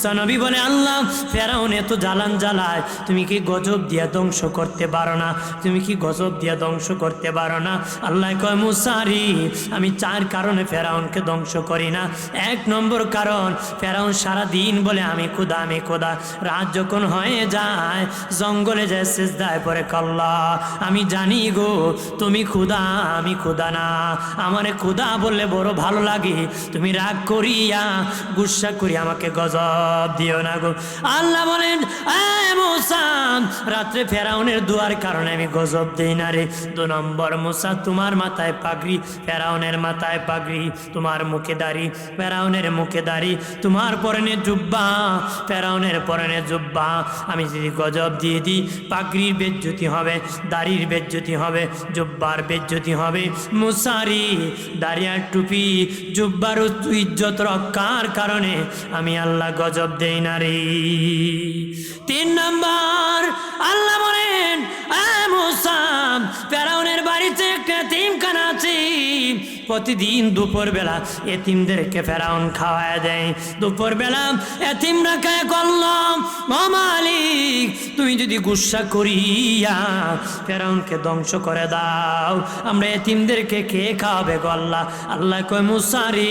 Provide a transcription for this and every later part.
মুসা নবী বলে, আল্লাহ, ফেরাউন এত জ্বালান জ্বালায়, তুমি কি গজব দিয়া ধ্বংস করতে পারো না? তুমি কি গজব দিয়া ধ্বংস করতে পারো না? আল্লাহ কয় মুসারি আমি চার কারণে ফেরাউনকে ধ্বংস করি না। এক নম্বর কারণ, ফেরাউন সারা দিন বলে, আমি খুদা, আমি খোদা। রাত যখন হয়ে যায়, জঙ্গলে যায় শেষদায় পরে কল্লা, আমি জানি গো, তুমি খুদা, আমি খুদা না। আমারে খুদা বললে, বড় ভালো লাগে, তুমি রাগ করিয়া, গুসা করি আমাকে গজব দিও না গো। আল্লাহ বলেন, "এ রাত্রে ফেরাউনের দুয়ার কারণে আমি গজব দেই না রে। দু নম্বর মুসা, তোমার মাথায় পাগড়ি, ফেরাউনের মাথায় পাগড়ি, তোমার মুখে দাড়ি, ফেরাউনের মুখে দাড়ি, তোমার পরনে জুব্বা, ফেরাউনের পরনে জুব্বা। আমি যদি গজব দিয়ে দিই, পাগড়ির বেজ্জতি হবে, দাড়ির বেজ্জতি হবে, জুব্বার বেজ্জতি হবে। মুসারি দাড়িয়ার টুপি, জুব্বার ইজ্জত রক্ষার কারণে আমি আল্লাহ গজব দেই না রে। তিন নম্বর আল্লাহ বলেন "এ মূসা, ফেরাউনের বাড়িতে একটা তিমখানা আছে। প্রতিদিন দুপুর বেলা এতিমদেরকে ফেরাউন খাওয়ায় দেয়। দুপুর বেলা এতিমরা খায় করলাম ও মালিক, তুমি যদি গুসা করিয়া ফেরাউনকে ধ্বংস করে দাও, আমরা এতিমদেরকে কে খাওয়াবে গল্লা? আল্লাহ কয় মুসারি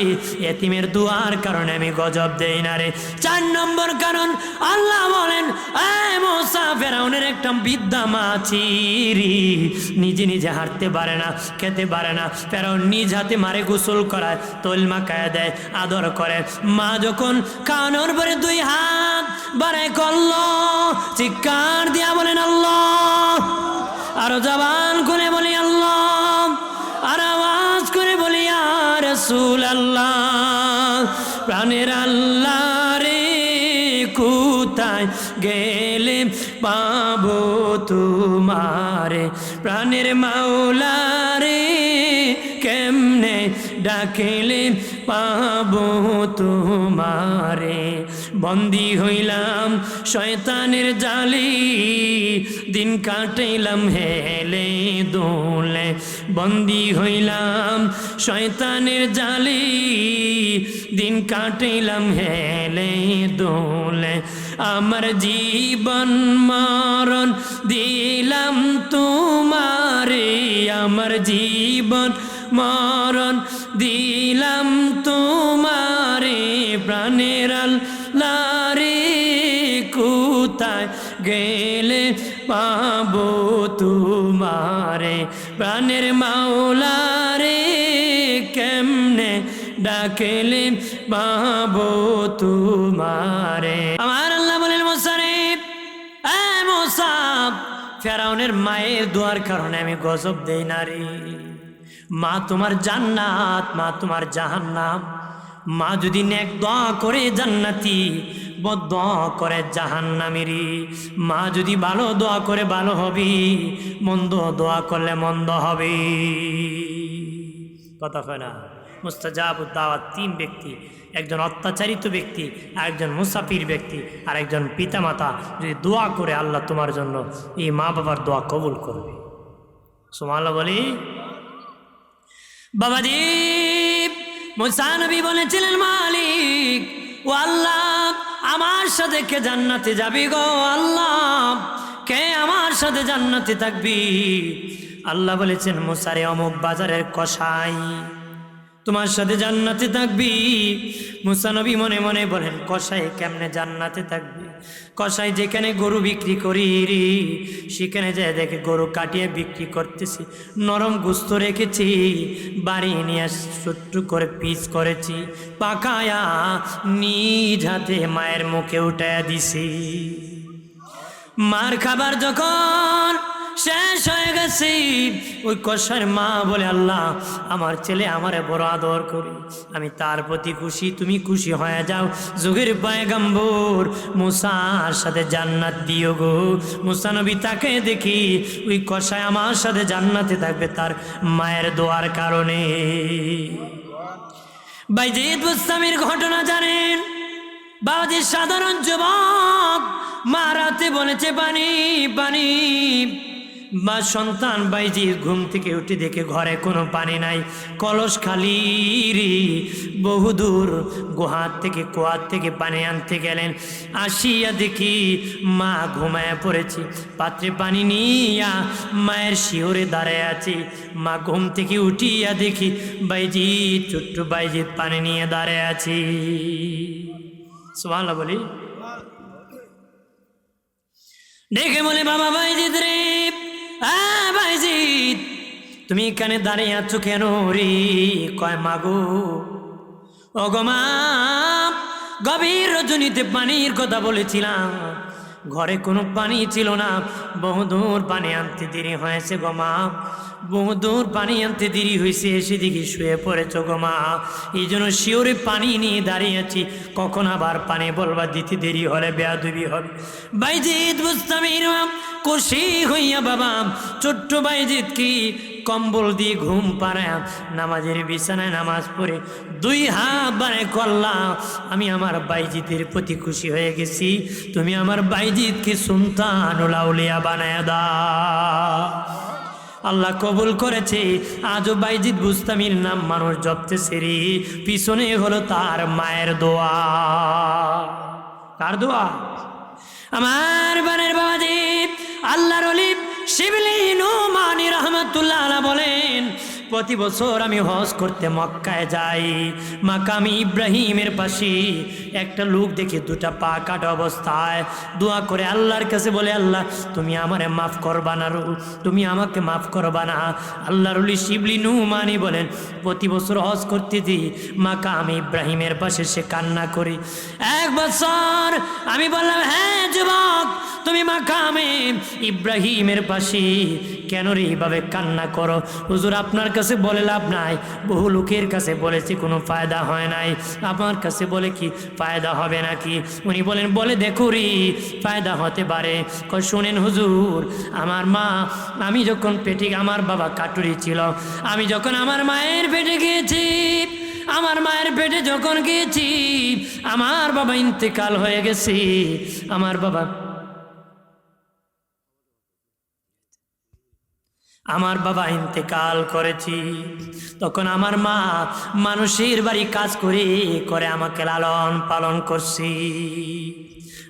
এতিমের দুয়ার কারণে আমি গজব দেই না রে। চার নম্বর কারণ, আল্লাহ বলেন ফেরাউনের একটা বিদ্যা মাছিরি নিজে নিজে হাঁটতে পারে না, খেতে পারে না। ফেরাউন নিজ হাতে মারে গোসল করায় তৈল মাখায় দেয়, আদর করে। মা যখন কানোর পরে দুই হাত বাড়ায় করল, চিৎকার দিয়া বলেন, আল্লাহ। আরও জবান করে বলি, আল্লাহ। আর আওয়াজ করে বলি আর রসুল আল্লাহ প্রাণের আল্লাহ রে, কোথায় গেলে পাবো তোমারে? প্রাণের মাওলা রে ডাকেলে পাব তোমারে। বন্দি হইলাম শয়তানের জালি, দিন কাটাইলাম হেলে দোলে। বন্দি হইলাম শয়তানের জালি, দিন কাটাইলাম হেলে দোলে। আমার জীবন মরণ দিলাম তোমারে, আমার জীবন মরণ দিলাম তোমারে প্রাণের লারে কোথায় গেলে পাবো তোমারে? প্রাণের মাওলারে কেমনে ডাকেলে পাবো তোমারে? আমার আল্লাহ বলেন মোসারিফ এ মোসাব, ফেরাউনের মায়ের দোয়ার কারণে আমি গজব দেই নারী মা তোমার জান্নাত, মা তোমার জাহান্নাম। মা যদি নেক দোয়া করে জান্নাতি, বদ করে জাহান্নামেরি মা যদি ভালো দোয়া করে ভালো হবি, মন্দ দোয়া করলে মন্দ হবে কথা কয় না? মুস্তাজাব দাওয়াত তিন ব্যক্তি, একজন অত্যাচারিত ব্যক্তি আর একজন মুসাফির ব্যক্তি আর একজন পিতামাতা যদি দোয়া করে আল্লাহ তোমার জন্য, এই মা বাবার দোয়া কবুল করবে। সোমাল্লা বলি বাবাজি মুসানবী বলেছিলেন, মালিক, ও আল্লাহ, আমার সাথে কে জান্নাতে যাবি গো আল্লাহ? কে আমার সাথে জান্নাতে থাকবি? আল্লাহ বলেছেন মুসারে অমুক বাজারের কষাই তোমার সাথে জান্নাতে থাকবি? মুসানবী মনে মনে বলেন কষাই কেমনে জান্নাতে থাকবি? কষাই যেখানে গরু বিক্রি করি সেখানে যায় দেখে গরু কাটিয়ে বিক্রি করতেছি। নরম গুস্ত রেখেছি, বাড়ি নিয়ে ছোট্ট করে পিস করেছি। পাকায়া নিজ হাতে মায়ের মুখে উঠায় দিছি। মার খাবার যখন শেষ হয়ে গেছে। ওই কষার মা বলে, আল্লাহ, আমার ছেলে আমারে বড় আদর করি। আমি তার প্রতি খুশি, তুমি খুশি হয়ে যাও। যুগের পায়গাম্বর মুসার সাথে জান্নাত দিও গো। মুসা নবী তাকে দেখি, ওই কষায় আমার সাথে জান্নাতে থাকবে তার মায়ের দোয়ার কারণে। বাইজিদ বুস্তামির ঘটনা জানেন? বাবাজি সাধারণ যুবক মারাতে বলেছে পানি পানি বা সন্তান বাইজি ঘুম থেকে উঠে দেখে ঘরে কোনো পানি নাই। কলস খালি বহুদূর গুহার থেকে কুয়ার থেকে পানি আনতে গেলেন। আসিয়া দেখি মা ঘুমায় পড়েছি। পাত্রে পানি নিয়া মায়ের শিওরে দাঁড়ায় আছে। মা ঘুম থেকে উঠিয়া দেখি বাইজি ছোট্ট বাইজি পানি নিয়ে দাঁড়ায় আছি। সোহালা বলি। দেখে বলে বাবা বাইজিৎ রে তুমি এখানে দাঁড়িয়ে আছো কেন রে? কয়, মাগো ও গো মা, গভীর রজনীতে পানির কথা বলেছিলাম। ঘরে কোনো পানি ছিল না, বহুদূর পানি আনতে দেরি হয়েছে গো মা। বহুদূর পানি আনতে দেরি হয়েছে, এসে দেখি শুয়ে পড়েছ গো মা। এই জন্য শিওরে পানি নিয়ে দাঁড়িয়ে আছি। কখন আবার পানি বলবা দিতে দেরি হলে বেয়াদুবি হবে। বাইজিৎ বুঝতামির খুশি হইয়া বাবা, ছোট্ট বাইজিৎ কি কম্বল দিয়ে ঘুম পাড়ায়। নামাজের বিছানায় নামাজ পড়ে দুই হাত বারে করলাম আমি আমার বাইজিতের প্রতি খুশি হয়ে গেছি। তুমি আমার বাইজিতকে সুলতান উলাউলিয়া বানায় দা আল্লাহ কবুল করেছে। আজও বাইজিৎ বুস্তামির নাম মানুষ জপতেছে রে পিছনে হলো তার মায়ের দোয়া। কার দোয়া? আমার বানের বাবাজি আল্লাহর অলিপ শিবলি নুমানি রহমতুল্লাহ বলেন প্রতি বছর আমি হজ করতে মক্কায় যাই। মাকামি ইব্রাহিমের পাশে একটা লোক দেখে দুটা পা কাটা অবস্থায় দোয়া করে আল্লাহর কাছে বলে, আল্লাহ, তুমি আমারে মাফ করবা না তুমি আমাকে মাফ করবা না। আল্লাহর অলি শিবলি নুমানি বলেন, প্রতি বছর হজ করতে দিই মাকাম ইব্রাহিমের পাশে সে কান্না করি। এক বছর আমি বললাম হ্যাঁ যুবক, তুমি মাকামে ইব্রাহিমের পাশে কেন রে এইভাবে কান্না করো? হুজুর, আপনার কাছে বলে লাভ নাই। বহু লোকের কাছে বলেছি, কোনো ফায়দা হয় নাই। আমার কাছে বলে কি, ফায়দা হবে নাকি? উনি বলেন, বলে দেখো রে, ফায়দা হতে পারে। শোনেন হুজুর, আমার মা, আমি যখন পেটে, আমার বাবা কাটুরি ছিল, আমি যখন আমার মায়ের পেটে গিয়েছি, আমার মায়ের পেটে যখন গিয়েছি, আমার বাবা ইন্তেকাল হয়ে গেছে। আমার বাবা আমার বাবা ইন্তেকাল করেছি। তখন আমার মা মানুষের বাড়ি কাজ করে করে আমাকে লালন পালন করছি।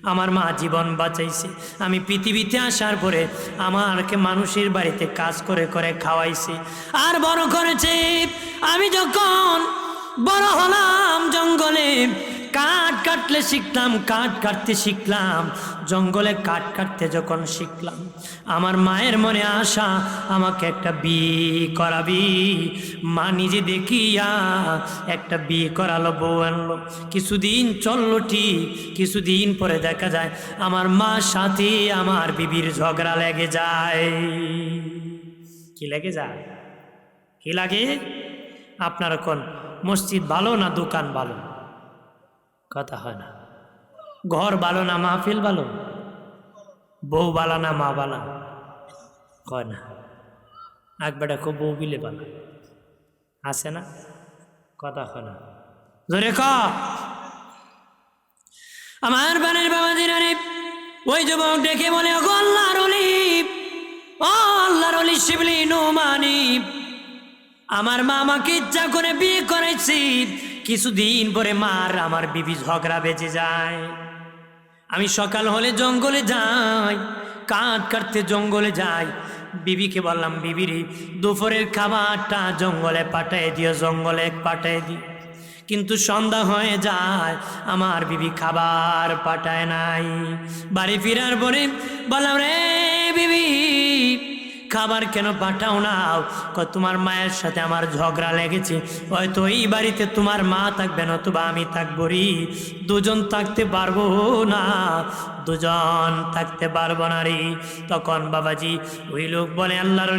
আমার মা জীবন বাঁচাইছে। আমি পৃথিবীতে আসার পরে আমারকে মানুষের বাড়িতে কাজ করে করে খাওয়াইছে। আর বড় করেছে, আমি যখন বড় হলাম জঙ্গলে, কাঠ কাটলে শিখলাম, কাঠ কাটতে শিখলাম। জঙ্গলে কাঠ কাটতে যখন শিখলাম, আমার মায়ের মনে আশা, আমাকে একটা বিয়ে করাবি। মা নিজে দেখিয়া একটা বিয়ে করালো, বউ আনলো। কিছুদিন চলল ঠিক, কিছুদিন পরে দেখা যায়, আমার মা সাথে আমার বিবির ঝগড়া লেগে যায়। কি লেগে যায়? কি লাগে? আপনার কোন মসজিদ ভালো না দোকান ভালো? কথা হয় না। ঘর ভালো না মাহফিল ভালো বউ বালা না মা বালা? কয় না। একবারে খুব বউ বিলে বালা। আছে না? কথা হয় না। ধরে ক। আমার বানের বাবা দিনারে ওই যুবক ডেকে বলে ও আল্লাহর ও আল্লাহর অলি শিবলি নুমানি আমার মা আমাকে ইচ্ছা করে বিয়ে করেছি কিছুদিন পরে মার আমার বিবি ঝগড়া বেঁচে যায়। আমি সকাল হলে জঙ্গলে যাই কাঠ কাটতে জঙ্গলে যাই। বিবিকে বললাম বিবিরে দুপুরের খাবারটা জঙ্গলে পাঠিয়ে দিও, জঙ্গলে পাঠিয়ে দিও কিন্তু সন্ধ্যা হয়ে যায়, আমার বিবি খাবার পাঠায় নাই। বাড়ি ফিরার পরে বললাম, রে বিবি খাবার কেন পাঠাও ক তোমার মায়ের সাথে আমার ঝগড়া লেগেছে। হয়তো এই বাড়িতে তোমার মা থাকবে, নতুবা আমি থাকব রি। দুজন থাকতে পারব না, দুজন থাকতে পারব না রে। তখন বাবাজি ওই লোক বলে আল্লাহর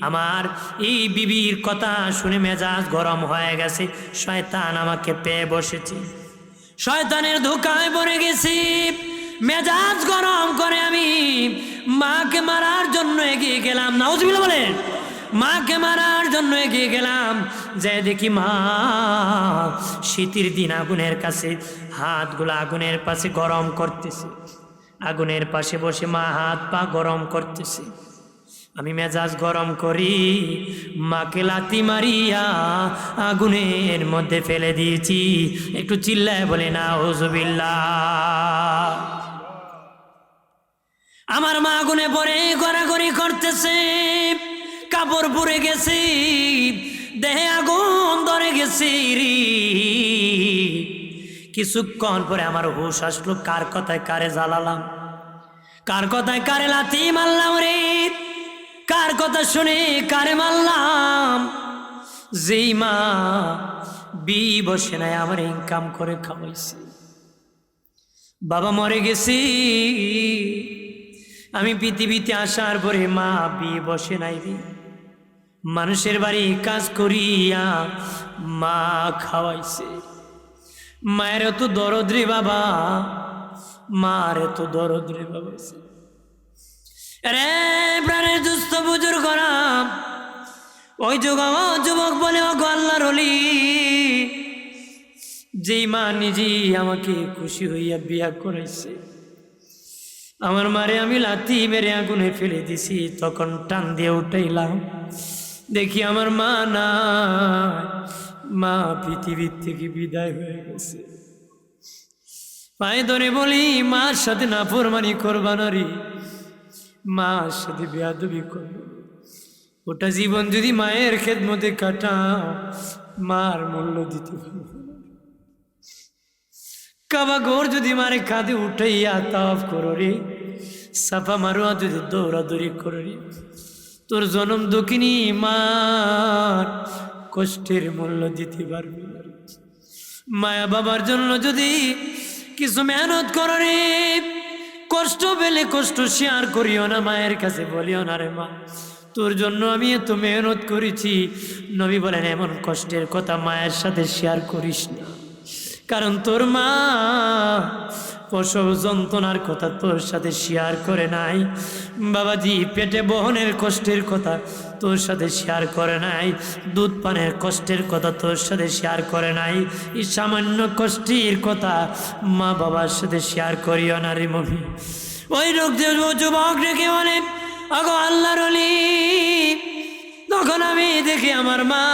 আমার এই বিবির কথা শুনে মেজাজ গরম হয়ে গেছে। শয়তান আমাকে পেয়ে বসেছে। শয়তানের ধোকায় পড়ে গেছি। মেজাজ গরম করে আমি মাকে মারার জন্য এগিয়ে গেলাম। না নাউজবিল্লা বলেন, মাকে মারার জন্য এগিয়ে গেলাম। যে দেখি মা শীতের দিন আগুনের কাছে হাতগুলো আগুনের পাশে গরম করতেছে। আগুনের পাশে বসে মা হাত পা গরম করতেছে। আমি মেজাজ গরম করি, মাকে লাতি মারিয়া আগুনের মধ্যে ফেলে দিয়েছি। একটু চিল্লায় বলে না ওজুবিল্লা আমার মা আগুনে পরে গড়াগড়ি করতেছে। কাপড় পরে গেছে, দেহে আগুন ধরে গেছে রি। কিছুক্ষণ পরে আমার হুশ আসলো, কার কথায় কারে জ্বালালাম? কার কথায় কারে লাথি মারলাম রে? কার কথা শুনে কারে মারলাম? যেই মা বি বসে নাই, আমার ইনকাম করে খাওয়াইছে। বাবা মরে গেছি। আমি পৃথিবীতে আসার পরে মা বিয়ে বসে নাই রে। মানুষের বাড়ি কাজ করিয়া মা খাওয়াইছে। মায়ের তো দরদ রে বাবা, মার তো দরদ রে বাবা রে প্রাণের দুস্থ বুজুর করা ওই যুগ যুবক বলে ও আল্লাহর অলি যেই মা নিজেই আমাকে খুশি হইয়া বিয়া করাইছে। আমার মারে আমি লাথি মেরে আগুনে ফেলে দিছি, তখন টান দিয়ে উঠাইলাম। দেখি আমার মা না মা পৃথিবীর থেকে বিদায় হয়ে গেছে। পায়ে ধরে বলি, মার সাথে না ফরমানি করবা না রে। মার সাথে বেয়াদবি করব ওটা জীবন যদি মায়ের খেদমতে কাটাও, মার মূল্য দিতে পারব। কাবা গোর যদি মারে কাঁধে উঠাইয়া তাফ করো রে সাফা মারুয়া যদি দৌড়াদৌড়ি করো রে তোর জনম দুঃখিনী মার, কষ্টের মূল্য দিতে পারবি মায়া বাবার জন্য যদি কিছু মেহনত করো রে কষ্ট পেলে কষ্ট শেয়ার করিও না, মায়ের কাছে বলিও না রে মা। তোর জন্য আমি এত মেহনত করেছি, নবী বলেন, এমন কষ্টের কথা মায়ের সাথে শেয়ার করিস না। কারণ তোর মা প্রসব যন্ত্রণার কথা তোর সাথে শেয়ার করে নাই। বাবাজি, পেটে বহনের কষ্টের কথা তোর সাথে শেয়ার করে নাই। দুধ পানের কষ্টের কথা তোর সাথে শেয়ার করে নাই। এই সামান্য কষ্টের কথা মা বাবার সাথে শেয়ার করিও না রে মমি ওই লোক যুবক রেখে বলে, আগো আল্লাহর তখন আমি দেখি আমার মা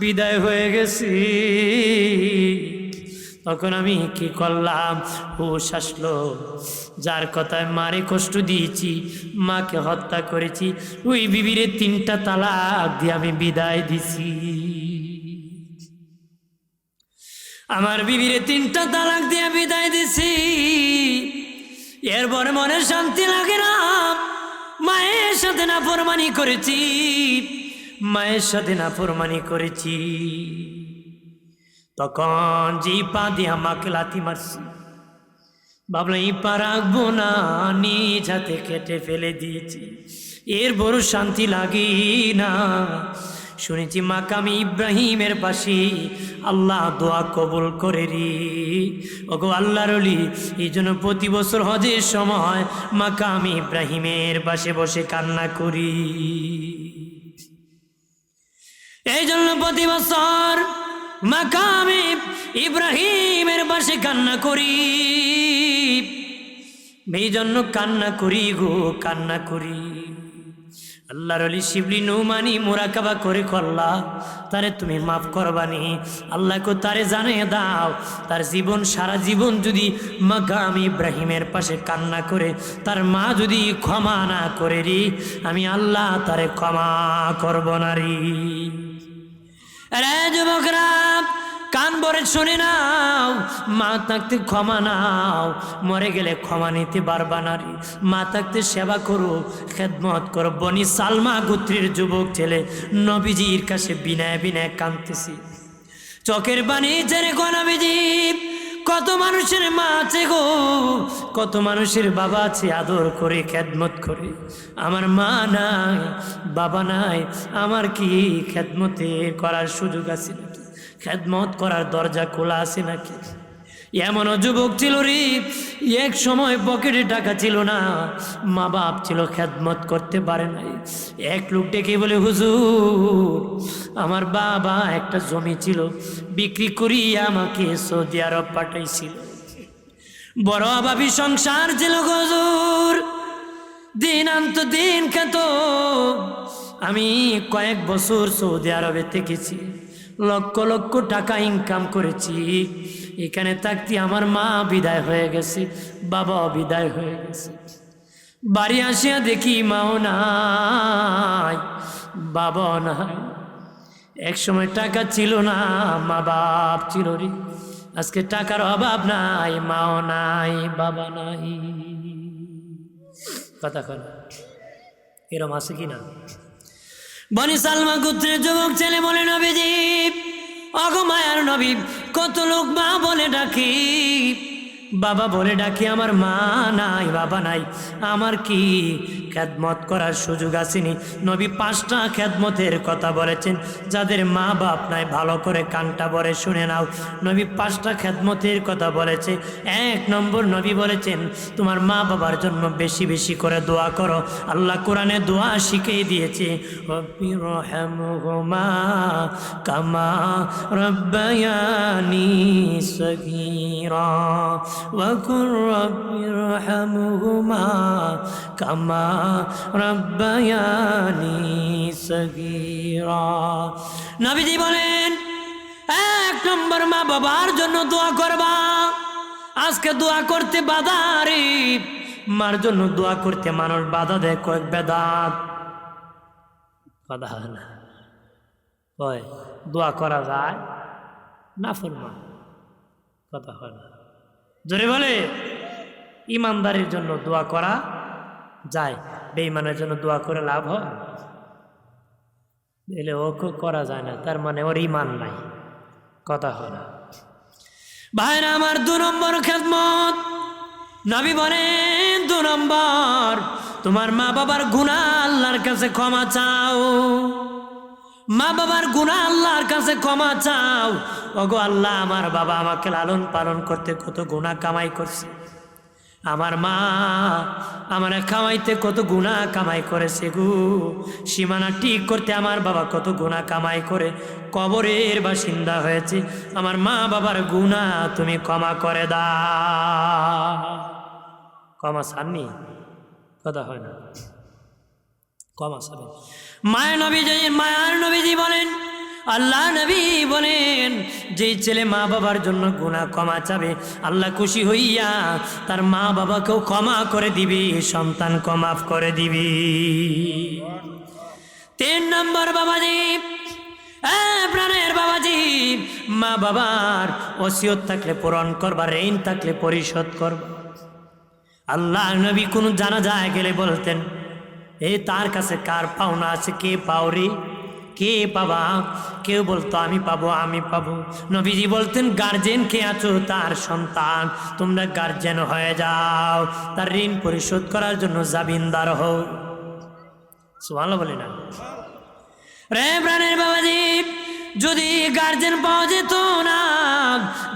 বিদায় হয়ে গেছি। তখন আমি কি করলাম? হুশ আসলো। যার কথায় মারে কষ্ট দিয়েছি, মাকে হত্যা করেছি, ওই বিবিরে তিনটা তালাক দিয়ে আমি বিদায় দিছি। আমার বিবিরে তিনটা তালাক দিয়ে বিদায় দিছি। এরপরে মনে শান্তি লাগে না, মায়ের সাথে না ফরমানি করেছি। মায়ের সাথে না ফরমানি করেছি। তখন যে পা দিয়ে আমাকে লাথি মারছি, ভাবলাম, এই পা রাখব না, নিজ হাতে কেটে ফেলে দিয়েছি। এর বড় শান্তি লাগে না। শুনেছি মাকামি ইব্রাহিমের পাশে আল্লাহ দোয়া কবুল করে রি। ওগো আল্লাহর অলি এই জন্য প্রতি বছর হজের সময় মাকামি ইব্রাহিমের পাশে বসে কান্না করি। এই জন্য প্রতি বছর মাকামে ইব্রাহিমের পাশে কান্না করি। এই জন্য কান্না করি গো, কান্না করি। আল্লাহর আলী শিবলি নৌমানি মোরাকাবা করে করলা তারে তুমি মাফ করবানি। আল্লাহকে তারে জানিয়ে দাও, তার জীবন, সারা জীবন যদি মাকাম ইব্রাহিমের পাশে কান্না করে, তার মা যদি ক্ষমা না করে রি, আমি আল্লাহ তারে ক্ষমা করব না রি। রে যুবকরা, কান ভরে শুনে নাও, মা থাকতে ক্ষমা নাও। মরে গেলে ক্ষমা নিতে পারবা না মা থাকতে সেবা করো, খেদমত করো। বনি সালমা গোত্রীর যুবক ছেলে নবীজির কাছে বিনায় বিনায় কাঁদতেছি। চোখের বাণী ছেড়ে গণবিজি কত মানুষের মা আছে গো? কত মানুষের বাবা আছে, আদর করে, খেদমত করে। আমার মা নাই, বাবা নাই, আমার কি খেদমতে করার সুযোগ আছে নাকি? খেদমত করার দরজা খোলা আছে নাকি? এমনও যুবক ছিল রে, এক সময় পকেটে টাকা ছিল না। মা বাপ ছিল খেদমত করতে পারে নাই। এক লোক ডেকে বলে, হুজুর, আমার বাবা একটা জমি ছিল, বিক্রি করিয়ে আমাকে সৌদি আরব পাঠাইছিল। বড় অভাবী সংসার ছিল হুজুর। দিন আনত দিন খেত। আমি কয়েক বছর সৌদি আরবে থেকেছি। লক্ষ লক্ষ টাকা ইনকাম করেছি। এখানে থাকতে আমার মা বিদায় হয়ে গেছে, বাবা বিদায় হয়ে গেছে। বাড়ি আসিয়া দেখি মাও নাই বাবা নাই। এক সময় টাকা ছিল না, মা বাপ ছিল রে। আজকে টাকার অভাব নাই, মাও নাই, বাবা নাই। কথা কন, এরম আছে কি না বনি সালমা গোত্রের যুবক ছেলে বলে, নবীজি অগমায়ার নবী, কত লোক মা বলে ডাকি। বাবা বলে ডাকি, আমার মা নাই, বাবা নাই, আমার কি খেদমত করার সুযোগ আসেনি নবী পাঁচটা খেদমতের কথা বলেছেন যাদের মা বাপ নাই ভালো করে কানটা বলে শুনে নাও নবী পাঁচটা খেদমতের কথা বলেছে এক নম্বর নবী বলেছেন তোমার মা বাবার জন্য বেশি বেশি করে দোয়া করো আল্লাহ কোরআনে দোয়া শিখিয়ে দিয়েছে রব্বি রহমহুমা কামা রব্বায়ানি সগীরা وقل رب ارحمهما كما রব্বায়ানি সগীরা। নবীজি বলেন, এক নম্বর মা বাবার জন্য দোয়া করবা। আজকে দোয়া করতে বাধা রে মার জন্য দোয়া করতে মানুষ বাধা দেয় কয়েক বেদাত। বাধা হয় না। হয় দোয়া করা যায়? না ফরমান। কথা হয় না। জোরে বলে, ইমানদারির জন্য দোয়া করা যায়। বেঈমানের জন্য দোয়া করে লাভ হয়? এলে ওকে করা যায় না, তার মানে ওর ইমান নাই। কথা হয় না। ভাইরা, আমার দু নম্বর খেদমত। নবী বলেন, দু নম্বর, তোমার মা বাবার গুণা আল্লাহর কাছে ক্ষমা চাও। মা বাবার গুণা আল্লাহর কাছে ক্ষমা চাও। ওগো আল্লাহ, আমার বাবা আমাকে লালন পালন করতে কত গুণা কামাই করছে। আমার মা আমার কামাইতে কত গুণা কামাই করেছে গু। সীমানা ঠিক করতে আমার বাবা কত গুণা কামাই করে, কবরের বাসিন্দা হয়েছে। আমার মা বাবার গুণা তুমি ক্ষমা করে দা ক্ষমা সাননি কথা হয় না। ক্ষমা সাবে মায়ের নবীজি, মায়ার নবীজি বলেন আল্লাহ নবী বলেন, যেই ছেলে মা বাবার জন্য গুণা ক্ষমা চাবে, আল্লাহ খুশি হইয়া তার মা বাবাকেও ক্ষমা করে দিবি সন্তান ক্ষমাফ করে দিবি। তিন নম্বর বাবাজি, এ প্রাণের বাবাজি, মা বাবার ওসিয়ত থাকলে পূরণ করবা, ঋণ থাকলে পরিশোধ করবা। আল্লাহ নবী কোন জানা যায় গেলে বলতেন এই তার কাছে কার পাওনা আছে, কে পাওরি? কে পাবা? কেউ বলতো, আমি পাবো আমি পাবো। নবীজি বলতেন, গার্জেন কে আছো? তার সন্তান। তোমরা গার্জেন হয়ে যাও। তার ঋণ পরিশোধ করার জন্য জামিনদার হও। সুভালো বলি না রে প্রাণের বাবাজি যদি গার্জেন পাওয়া যেত না,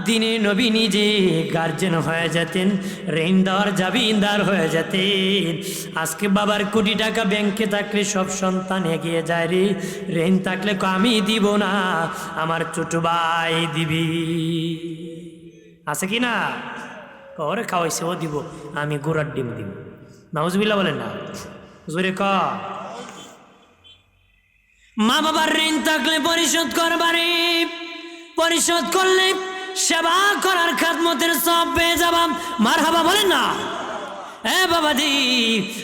দিনে নবী নিজে গার্জেন হয়ে যেতেন ঋণ দেওয়ার জামিনদার হয়ে যেতেন। আজকে বাবার কোটি টাকা ব্যাংকে থাকলে সব সন্তান এগিয়ে যায় রে, ঋণ থাকলে আমি দিব না, আমার ছোট ভাই দিবি। আছে কি না? ওরে খাওয়াইছে, ও দিব, আমি গোড়ার ডিম দিব। নাউজবিল্লা বলেন না। জোরে ক। মা বাবার ঋণ থাকলে পরিশোধ করবারে পরিশোধ করলে সেবা করার খাদমতের সব পেয়ে যাবাম মার হাবা বলেন না। এ বাবাজি,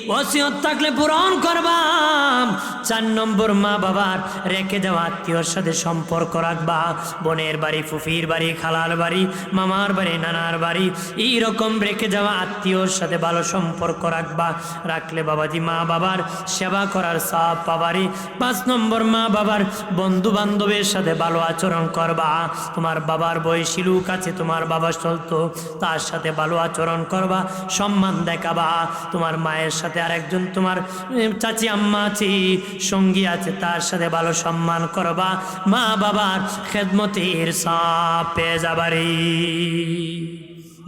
ওসিয়ত থাকলে পূরণ করবাম। চার নম্বর মা বাবার রেখে যাওয়া আত্মীয়র সাথে সম্পর্ক রাখবা। বোনের বাড়ি, ফুফির বাড়ি, খালার বাড়ি, মামার বাড়ি, নানার বাড়ি, এইরকম রেখে যাওয়া আত্মীয়র সাথে ভালো সম্পর্ক রাখবা। রাখলে বাবাজি মা বাবার সেবা করার সাপ পাবারি পাঁচ নম্বর মা বাবার বন্ধু বান্ধবের সাথে ভালো আচরণ করবা। তোমার বাবার বয়সী লোক আছে, তোমার বাবা চলতো, তার সাথে ভালো আচরণ করবা। সম্মান দেখাবা তোমার মায়ের সাথে আরেকজন তোমার চাচি আম্মা আছে, সঙ্গী আছে, তার সাথে ভালো সম্মান করবা, মা বাবার খেদমতের সাপ পেয়ে যাবারি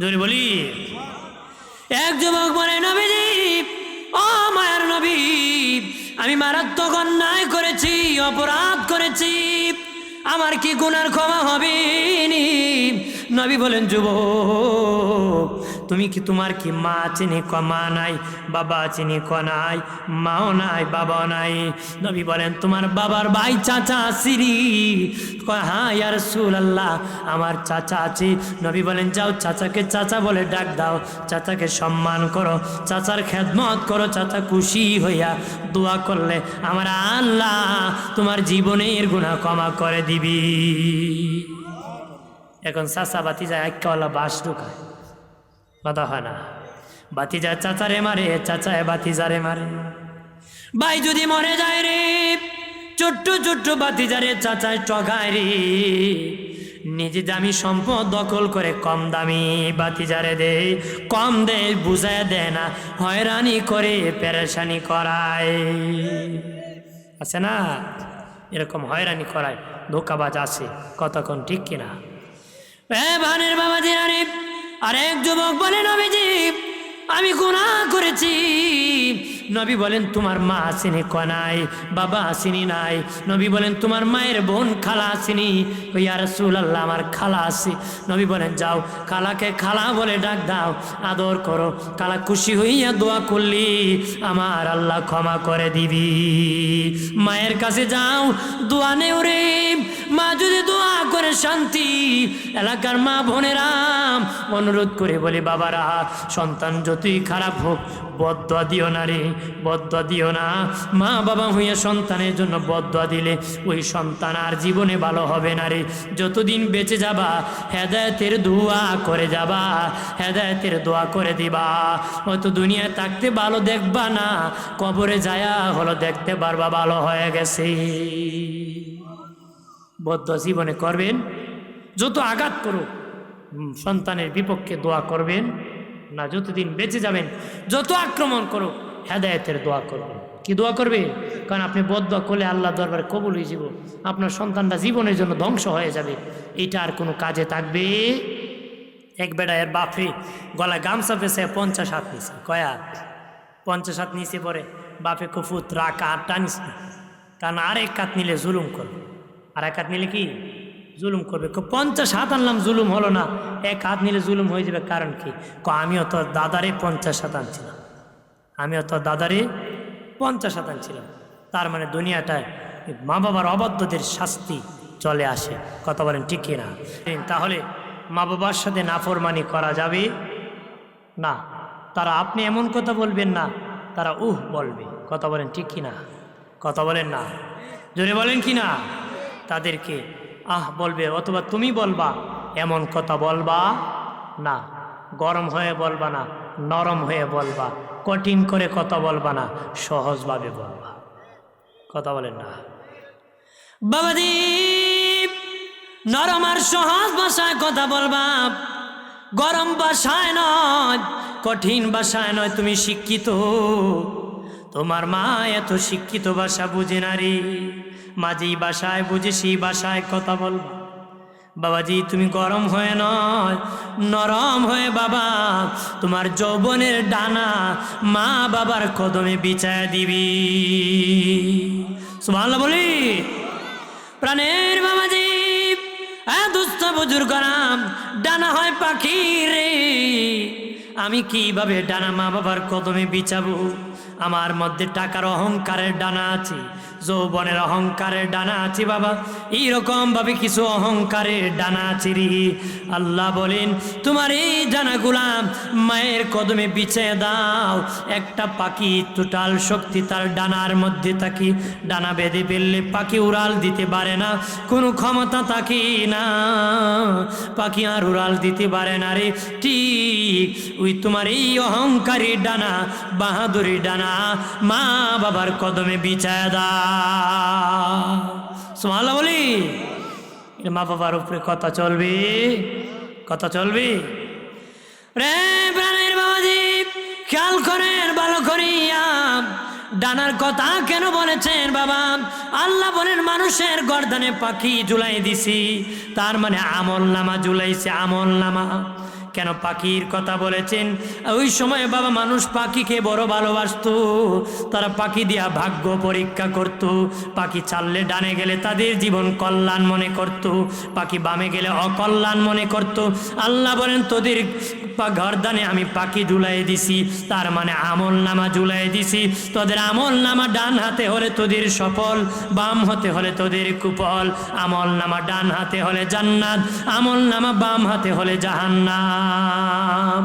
যদি বলি এক যুবক বলে, নবীজি, ও মায়ের নবী, আমি মারাত্মক অন্যায় করেছি, অপরাধ করেছি, আমার কি গুনার ক্ষমা হবে? নবী বলেন, যুবক তুমি কি তোমার কি মা চিনি ক মা নাই, বাবা চিনি ক নাই, মাও নাই, বাবাও নাই? নবী বলেন, তোমার বাবার ভাই চাচা সিরি। হ্যাঁ ইয়ার সুল আল্লাহ আমার চাচা আছে। নবী বলেন, যাও, চাচাকে চাচা বলে ডাক দাও, চাচাকে সম্মান করো, চাচার খেদমত করো, চাচা খুশি হইয়া দোয়া করলে আমার আল্লাহ তোমার জীবনের গুণা ক্ষমা করে দিবি। এখন চাচা বাতি যায় আক্কাওয়ালা বাস ঢুকায়। কথা হয় না। বাতি বাতিজা চাচারে মারে, চাচায় বাতিজারে মারে। ভাই যদি মরে যায় রে ছোট্ট ছোট্ট বাতিজারে চাচায় টকায় রে। নিজে দামি সম্পদ দখল করে কম দামি বাতি বাতিজারে দে, কম দে বুঝায় দেয় না, হয়রানি করে পেরেশানি করায়। আছে না? এরকম হয়রানি করায়, ধোকাবাজ আছে কতক্ষণ ঠিক কিনা? এ ভানের বাবা দিনারে আরেক যুবক বলে নবীজি, আমি গুনাহ করেছি। নবী বলেন, তোমার মা আসেনি কনাই বাবা আসেনি নাই? নবী বলেন, তোমার মায়ের বোন খালা আসেনি? আর আল্লাহ আমার খালা আছে নবী বলেন, যাও, খালাকে খালা বলে ডাক দাও, আদর করো। খালা খুশি হইয়া দোয়া করলি, আমার আল্লাহ ক্ষমা করে দিবি। মায়ের কাছে যাও, দোয়া নেও রে। মা যদি দোয়া করে শান্তি, এলাকার মা বোনেরাম অনুরোধ করে বলি, বাবারা, সন্তান যতই খারাপ হোক বদয়া দিও না রে বদয়া দিও না। মা বাবা হইয়া সন্তানের জন্য বদয়া দিলে, ওই সন্তান আর জীবনে ভালো হবে না রে। যতদিন বেঁচে যাবা, হেদায়তের দোয়া করে যাবা, হেদায়তের দোয়া করে দিবা। হয়তো দুনিয়ায় থাকতে ভালো দেখবা না, কবরে যায়া হলো দেখতে পারবা ভালো হয়ে গেছে। বদ্ধ জীবনে করবেন, যত আঘাত করুক সন্তানের বিপক্ষে দোয়া করবেন, না যতদিন বেঁচে যাবেন, যত আক্রমণ করুক, হেদায়েতের দোয়া করবেন। কি দোয়া করবে কারণ আপনি বদয়া করলে আল্লাহ দরবারে কবুল হয়ে যাব, আপনার সন্তানটা জীবনের জন্য ধ্বংস হয়ে যাবে। এটা আর কোনো কাজে থাকবে? এক বেড়া এর বাপরে গলায় গামছা পেছে পঞ্চাশ হাত নিছে। কয়া? পঞ্চাশ হাত নিচে পরে বাপে কুফুত রাখা আটটা নিছে কারণ আর এক কাত নিলে জুলুম করবে আর এক হাত নিলে কি? জুলুম করবে। পঞ্চাশ হাত আনলাম, জুলুম হলো না। এক হাত নিলে জুলুম হয়ে যাবে, কারণ কি? আমিও তোর দাদারে পঞ্চাশ হাত আনছিলাম। আমিও তোর দাদারে পঞ্চাশ হাত আনছিলাম। তার মানে দুনিয়াটায় মা বাবার অবাধ্যদের শাস্তি চলে আসে। কথা বলেন ঠিক না তাহলে মা বাবার সাথে নাফরমানি করা যাবে? না। তারা আপনি এমন কথা বলবেন না, তারা উহ বলবে। কথা বলেন ঠিক কি না কথা বলেন না। জোরে বলেন কি না? তাদেরকে, আহ, বলবে, অথবা তুমি বলবা, এমন কথা বলবা না। গরম হয়ে বলবা না, নরম হয়ে বলবা, কঠিন করে কথা বলবা না, সহজভাবে বলবা। কথা বলেন না। বাবাদীপ নরম আর সহজ ভাষায় কথা বলবা। গরম ভাষায় নয়, কঠিন ভাষায় নয়, তুমি শিক্ষিত। তোমার মা এত শিক্ষিত ভাষা বুঝে না রে মা বুঝে সেই ভাষায় কথা বলবা। বাবাজি, তুমি গরম হয়ে নয়, নরম হয়ে বাবা। তোমার যৌবনের ডানা মা বাবার কদমে বিছায় দিবি। সুবহানাল্লাহ বলি। প্রাণের বাবাজি দুস্থ বুজুর্গরাম ডানা হয় পাখি রে। আমি কীভাবে ডানা মা বাবার কদমে বিছাবো? আমার মধ্যে টাকার অহংকারের ডানা আছে, যৌবনের অহংকারের ডানা আছে বাবা। এইরকম ভাবে কিছু অহংকারের ডানা আছে রে। আল্লাহ বলেন, তোমার এই ডানাগুলা মায়ের কদমে বিছিয়ে দাও। একটা পাখি টোটাল শক্তি তার ডানার মধ্যে থাকি। ডানা বেঁধে ফেললে পাখি উড়াল দিতে পারে না। কোনো ক্ষমতা থাকে না। পাখি আর উড়াল দিতে পারে না রে। ঠিক ওই তোমার এই অহংকারী ডানা, বাহাদুরি ডানা মা বাবার কদমে বিছায় দা সোমালা বলি। মা বাবার উপরে কথা চলবি। কথা চলবি। রে প্রাণের বাবাজি, খেয়াল করেন, ভালো করিয়া। ডানার কথা কেন বলেছেন বাবা? আল্লাহ বলেন, মানুষের গর্দানে পাখি জুলাই দিছি। তার মানে আমল নামা জুলাইছে আমল নামা। কেন পাখির কথা বলেছেন? ওই সময় বাবা মানুষ পাখিকে বড় ভালোবাসত। তারা পাখি দিয়া ভাগ্য পরীক্ষা করত। পাখি চাললে ডানে গেলে তাদের জীবন কল্যাণ মনে করত। পাখি বামে গেলে অকল্যাণ মনে করত। আল্লাহ বলেন, তোদের পা গর্দানে আমি পাখি ঝুলাই দিছি। তার মানে আমল নামা ঝুলাই দিছি। তোদের আমল নামা ডান হাতে হলে তোদের সফল, বাম হতে হলে তোদের কুপল আমল নামা ডান হাতে হলে জান্নাত, আমল নামা বাম হাতে হলে জাহান্নাত নাম।